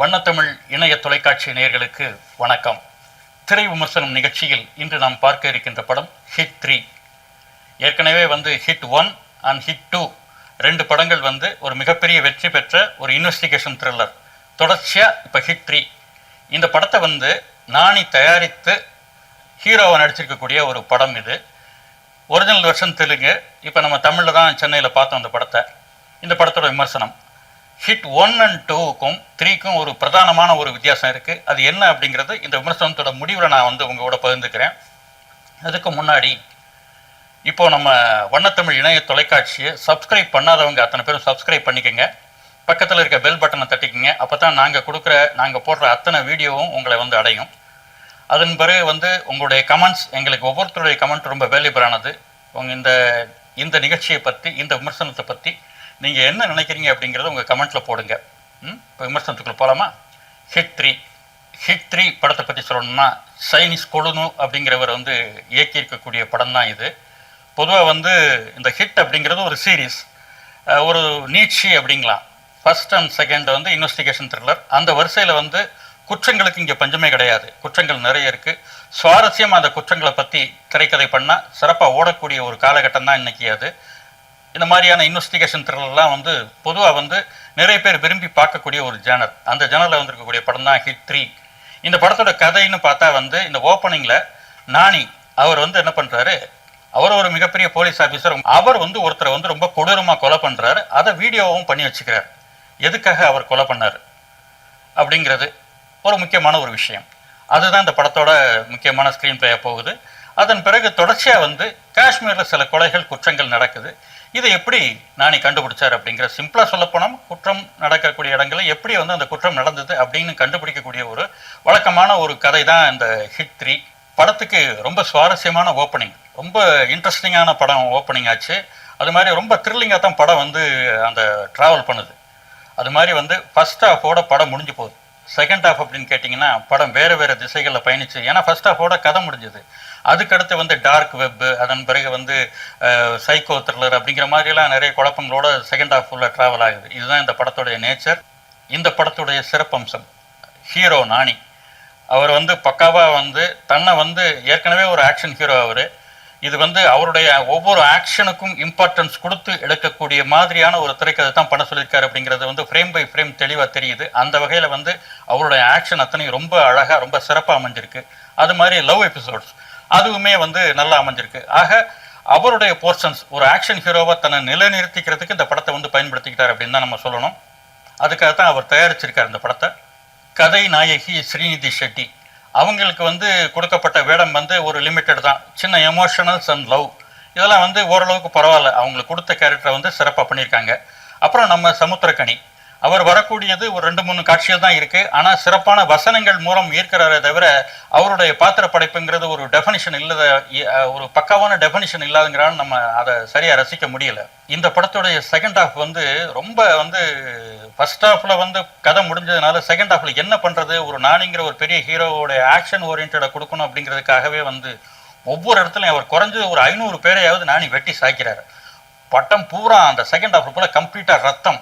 வண்ணத்தமிழ் இணைய தொலைக்காட்சி நேயர்களுக்கு வணக்கம். திரை விமர்சனம் நிகழ்ச்சியில் இன்று நாம் பார்க்க இருக்கின்ற படம் ஹிட் த்ரீ ஏற்கனவே வந்து hit one and hit two ரெண்டு படங்கள் வந்து ஒரு மிகப்பெரிய வெற்றி பெற்ற ஒரு இன்வெஸ்டிகேஷன் த்ரில்லர் தொடர்ச்சியாக இப்போ ஹிட் த்ரீ இந்த படத்தை வந்து நானி தயாரித்து ஹீரோவை நடிச்சிருக்கக்கூடிய ஒரு படம் இது. ஒரிஜினல் வருஷன் தெலுங்கு. இப்போ நம்ம தமிழில் தான் சென்னையில் பார்த்தோம் அந்த படத்தை. இந்த படத்தோட விமர்சனம். ஹிட் ஒன் அண்ட் டூவுக்கும் த்ரீக்கும் ஒரு பிரதானமான ஒரு வித்தியாசம் இருக்குது அது என்ன அப்படிங்கிறது இந்த விமர்சனத்தோட முடிவில் நான் வந்து உங்களோட பகிர்ந்துக்கிறேன். அதுக்கு முன்னாடி இப்போ நம்ம வண்ணத்தமிழ் இணைய தொலைக்காட்சியை சப்ஸ்கிரைப் பண்ணாதவங்க அத்தனை பேரும் சப்ஸ்கிரைப் பண்ணிக்கோங்க. பக்கத்தில் இருக்க பெல் பட்டனை தட்டிக்கோங்க. அப்போ தான் நாங்கள் கொடுக்குற நாங்கள் போடுற அத்தனை வீடியோவும் உங்களை வந்து அடையும். அதன் பிறகு வந்து உங்களுடைய கமெண்ட்ஸ் எங்களுக்கு ஒவ்வொருத்தருடைய கமெண்ட் ரொம்ப வேல்யூபிளானது உங்கள் இந்த இந்த நிகழ்ச்சியை பற்றி இந்த விமர்சனத்தை பற்றி நீங்கள் என்ன நினைக்கிறீங்க அப்படிங்கிறத உங்கள் கமெண்ட்டில் போடுங்க. ம்? இப்போ விமர்சனத்துக்குள்ள போகலாமா ஹிட் த்ரீ ஹிட் த்ரீ படத்தை பற்றி சொல்லணும்னா சைனீஸ் கொழுனு அப்படிங்கிறவர் வந்து இயக்கியிருக்கக்கூடிய படம் தான் இது. பொதுவாக வந்து இந்த ஹிட் அப்படிங்கிறது ஒரு சீரீஸ் ஒரு நீட்சி அப்படிங்களாம் ஃபர்ஸ்ட் அண்ட் செகண்ட் வந்து இன்வெஸ்டிகேஷன் த்ரில்லர் அந்த வரிசையில் வந்து குற்றங்களுக்கு இங்கே பஞ்சமே கிடையாது. குற்றங்கள் நிறைய இருக்குது சுவாரஸ்யமாக அந்த குற்றங்களை பற்றி திரைக்கதை பண்ணால் சிறப்பாக ஓடக்கூடிய ஒரு காலகட்டம் தான் இன்னைக்கு அது. இந்த மாதிரியான இன்வெஸ்டிகேஷன் த்ரில்லர்லாம் வந்து பொதுவாக வந்து நிறைய பேர் விரும்பி பார்க்கக்கூடிய ஒரு ஜேனர் அந்த ஜேனரில் வந்திருக்கக்கூடிய படம் தான் ஹிட் த்ரீ இந்த படத்தோட கதைன்னு பார்த்தா வந்து இந்த ஓப்பனிங்கில் நானி அவர் வந்து என்ன பண்ணுறாரு அவர் ஒரு மிகப்பெரிய போலீஸ் ஆஃபீஸர் அவர் வந்து ஒருத்தரை வந்து ரொம்ப கொடூரமாக கொலை பண்ணுறாரு அதை வீடியோவும் பண்ணி வச்சுக்கிறார். எதுக்காக அவர் கொலை பண்ணார்? அப்படிங்கிறது ஒரு முக்கியமான ஒரு விஷயம். அதுதான் இந்த படத்தோட முக்கியமான ஸ்க்ரீன் பிளேயாக போகுது. அதன் பிறகு தொடர்ச்சியாக வந்து காஷ்மீரில் சில கொலைகள் குற்றங்கள் நடக்குது. இதை எப்படி நானி கண்டுபிடிச்சார் அப்படிங்கிற சிம்பிளாக சொல்லப்போனால் குற்றம் நடக்கக்கூடிய இடங்களில் எப்படி வந்து அந்த குற்றம் நடந்தது அப்படின்னு கண்டுபிடிக்கக்கூடிய ஒரு வழக்கமான ஒரு கதை தான் இந்த ஹிட் த்ரீ படத்துக்கு ரொம்ப சுவாரஸ்யமான ஓப்பனிங் ரொம்ப இன்ட்ரெஸ்டிங்கான படம் ஓப்பனிங் ஆச்சு. அது மாதிரி ரொம்ப த்ரில்லிங்காக தான் படம் வந்து அந்த ட்ராவல் பண்ணுது. அது மாதிரி வந்து ஃபஸ்ட் ஹாஃபோட படம் முடிஞ்சு போகுது. செகண்ட் ஹாஃப் அப்படின்னு கேட்டிங்கன்னா படம் வேறு வேறு திசைகளில் பயணிச்சு ஏன்னா ஃபர்ஸ்ட் ஹாஃபோட கதை முடிஞ்சது. அதுக்கடுத்து வந்து டார்க் வெப் அதன் பிறகு வந்து சைக்கோ த்ரில்லர் அப்படிங்கிற மாதிரிலாம் நிறைய குழப்பங்களோட செகண்ட் ஹாஃப் ஃபுல்லாக ட்ராவல் ஆகுது. இதுதான் இந்த படத்துடைய நேச்சர் இந்த படத்துடைய சிறப்பம்சம். ஹீரோ நாணி. அவர் வந்து பக்காவாக வந்து தன்னை வந்து ஏற்கனவே ஒரு ஆக்ஷன் ஹீரோ அவர். இது வந்து அவருடைய ஒவ்வொரு ஆக்ஷனுக்கும் இம்பார்ட்டன்ஸ் கொடுத்து எடுக்கக்கூடிய மாதிரியான ஒரு திரைக்கதை தான் பண்ண சொல்லியிருக்காரு அப்படிங்கிறது வந்து ஃப்ரேம் பை ஃப்ரேம் தெளிவாக தெரியுது. அந்த வகையில் வந்து அவருடைய ஆக்ஷன் அத்தனையும் ரொம்ப அழகாக ரொம்ப சிறப்பாக அமைஞ்சிருக்கு. அது மாதிரி லவ் எபிசோட்ஸ் அதுவுமே வந்து நல்லா அமைஞ்சிருக்கு. ஆக அவருடைய போர்ஷன்ஸ் ஒரு ஆக்ஷன் ஹீரோவை தன்னை நிலைநிறுத்திக்கிறதுக்கு இந்த படத்தை வந்து பயன்படுத்திக்கிட்டார் அப்படின்னு தான் நம்ம சொல்லணும். அதுக்காக தான் அவர் தயாரிச்சிருக்கார் இந்த படத்தை. கதை நாயகி ஸ்ரீநிதி ஷெட்டி. அவங்களுக்கு வந்து கொடுக்கப்பட்ட வேடம் வந்து ஒரு லிமிட்டட் தான். சின்ன எமோஷனல்ஸ் அண்ட் லவ் இதெல்லாம் வந்து ஓரளவுக்கு பரவாயில்ல. அவங்களுக்கு கொடுத்த கேரக்டரை வந்து சிறப்பாக பண்ணியிருக்காங்க. அப்புறம் நம்ம சமுத்திரக்கணி அவர் வரக்கூடியது ஒரு ரெண்டு மூணு காட்சிகள் தான் இருக்கு. ஆனால் சிறப்பான வசனங்கள் மூலம் ஈர்க்கிறாரே தவிர அவருடைய பாத்திர படைப்புங்கிறது ஒரு டெஃபனிஷன் இல்லாத ஒரு பக்காவான டெஃபனிஷன் இல்லாதங்கிறான்னு நம்ம அதை சரியாக ரசிக்க முடியல. இந்த படத்துடைய செகண்ட் ஹாஃப் வந்து ரொம்ப வந்து ஃபர்ஸ்ட் ஹாஃப்ல வந்து கதை முடிஞ்சதுனால செகண்ட் ஹாஃப்ல என்ன பண்றது ஒரு நானிங்கிற ஒரு பெரிய ஹீரோவோட ஆக்ஷன் ஓரியன்டை கொடுக்கணும் அப்படிங்கிறதுக்காகவே வந்து ஒவ்வொரு இடத்துலையும் அவர் குறைஞ்சது ஒரு ஐநூறு பேரையாவது நானி வெட்டி சாய்க்கிறார். பட்டம் பூரா அந்த செகண்ட் ஹாஃப் போல கம்ப்ளீட்டா ரத்தம்.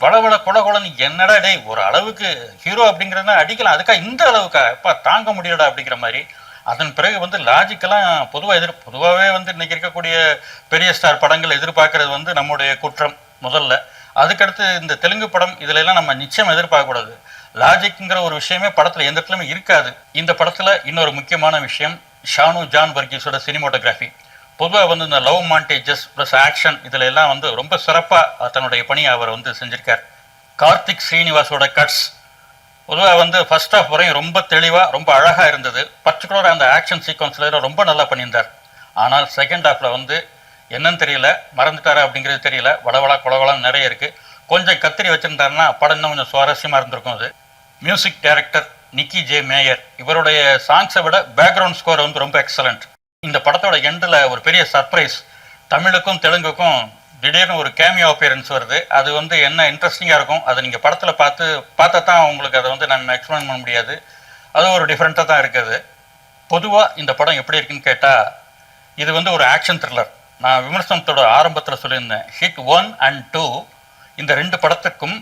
வளவள கொல என்னடா டேய் ஒரு அளவுக்கு ஹீரோ அப்படிங்கிறதுனா அடிக்கலாம். அதுக்காக இந்த அளவுக்கா? எப்பா தாங்க முடியலடா அப்படிங்கிற மாதிரி. அதன் பிறகு வந்து லாஜிக்கெல்லாம் பொதுவாக எதிர் பொதுவாகவே வந்து இன்னைக்கு இருக்கக்கூடிய பெரிய ஸ்டார் படங்கள் எதிர்பார்க்கறது வந்து நம்முடைய குற்றம் முதல்ல. அதுக்கடுத்து இந்த தெலுங்கு படம் இதுல எல்லாம் நம்ம நிச்சயம் எதிர்பார்க்கக்கூடாது. லாஜிக்ங்கிற ஒரு விஷயமே படத்தில் எந்த இடத்துலையுமே இருக்காது. இந்த படத்தில் இன்னொரு முக்கியமான விஷயம் ஷானு ஜான் வர்கீஸோட சினிமோட்டோகிராஃபி பொதுவாக வந்து இந்த லவ் மாண்டேஜஸ் ப்ளஸ் ஆக்ஷன் இதில் எல்லாம் வந்து ரொம்ப சிறப்பாக தன்னுடைய பணியை அவர் வந்து செஞ்சிருக்கார். கார்த்திக் ஸ்ரீனிவாஸோட கட்ஸ் பொதுவாக வந்து ஃபர்ஸ்ட் ஆஃப் வரையும் ரொம்ப தெளிவாக ரொம்ப அழகாக இருந்தது. பர்டிகுலராக அந்த ஆக்ஷன் சீக்வன்ஸில் ரொம்ப நல்லா பண்ணியிருந்தார். ஆனால் செகண்ட் ஹாஃபில் வந்து என்னன்னு தெரியல மறந்துட்டாரா அப்படிங்கிறது தெரியல. வளவளா குளவளம் நிறைய இருக்குது கொஞ்சம் கத்திரி வச்சுருந்தாருன்னா படம் இன்னும் கொஞ்சம் சுவாரஸ்யமாக இருந்திருக்கும் அது. Music director Nikki J Meyer. இவருடைய சாங்ஸை விட பேக்ரவுண்ட் ஸ்கோர் வந்து ரொம்ப எக்ஸலண்ட் இந்த படத்தோட எண்டில் ஒரு பெரிய சர்ப்ரைஸ். தமிழுக்கும் தெலுங்குக்கும் திடீர்னு ஒரு கேமியோ அப்பியரன்ஸ் வருது. அது வந்து என்ன இன்ட்ரெஸ்டிங்காக இருக்கும் அது நீங்கள் படத்தில் பார்த்து பார்த்தா தான் உங்களுக்கு அதை வந்து நம்ம எக்ஸ்பிளைன் பண்ண முடியாது. அது ஒரு டிஃப்ரெண்ட்டாக தான் இருக்குது. பொதுவாக இந்த படம் எப்படி இருக்குன்னு கேட்டால் இது வந்து ஒரு ஆக்ஷன் த்ரில்லர் நான் விமர்சனத்தோட ஆரம்பத்தில் சொல்லியிருந்தேன். ஹிட் ஒன் அண்ட் டூ இந்த ரெண்டு படத்துக்கும்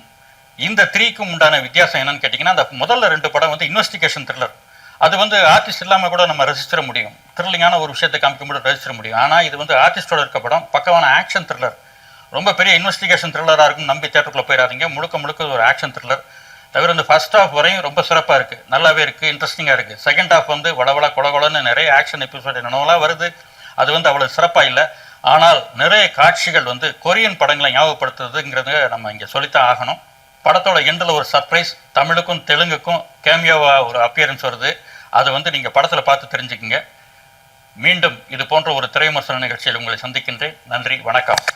இந்த த்ரீக்கும் உண்டான வித்தியாசம் என்னன்னு கேட்டிங்கன்னா அந்த முதல்ல ரெண்டு படம் வந்து இன்வெஸ்டிகேஷன் த்ரில்லர் அது வந்து ஆர்டிஸ்ட் இல்லாமல் கூட நம்ம ரசிச்சிட முடியும். த்ரில்லிங்கான ஒரு விஷயத்தை காமிக்கும்போது ரசிச்சிட முடியும். ஆனால் இது வந்து ஆர்டிஸ்டோட இருக்க படம் பக்கமான ஆக்ஷன் த்ரில்லர் ரொம்ப பெரிய இன்வெஸ்டிகேஷன் த்ரில்லராக இருக்கும் நம்பி தேட்டருக்குள்ள போயிடாதீங்க. முழுக்க முழுக்க ஒரு ஆக்ஷன் த்ரில்லர் தவிர இந்த ஃபர்ஸ்ட் ஹாஃப் வரையும் ரொம்ப சிறப்பாக இருக்குது நல்லாவே இருக்குது இன்ட்ரெஸ்டிங்காக இருக்குது செகண்ட் ஹாஃப் வந்து வளவள கொலகொலன்னு நிறைய ஆக்ஷன் எபிசோட் என்னென்னலாம் வருது. அது வந்து அவ்வளோ சிறப்பாக இல்லை. ஆனால் நிறைய காட்சிகள் வந்து கொரியன் படங்களை ஞாபகப்படுத்துறதுங்கிறது நம்ம இங்கே சொல்லித்தான் ஆகணும். படத்தோட எண்டில் ஒரு சர்ப்ரைஸ் தமிழுக்கும் தெலுங்குக்கும் கேமியோவா ஒரு அப்பியரன்ஸ் வருது. அது வந்து நீங்கள் படத்தில் பார்த்து தெரிஞ்சுக்குங்க. மீண்டும் இது போன்ற ஒரு திரை விமர்சன நிகழ்ச்சியில் உங்களை சந்திக்கின்றேன். நன்றி வணக்கம்.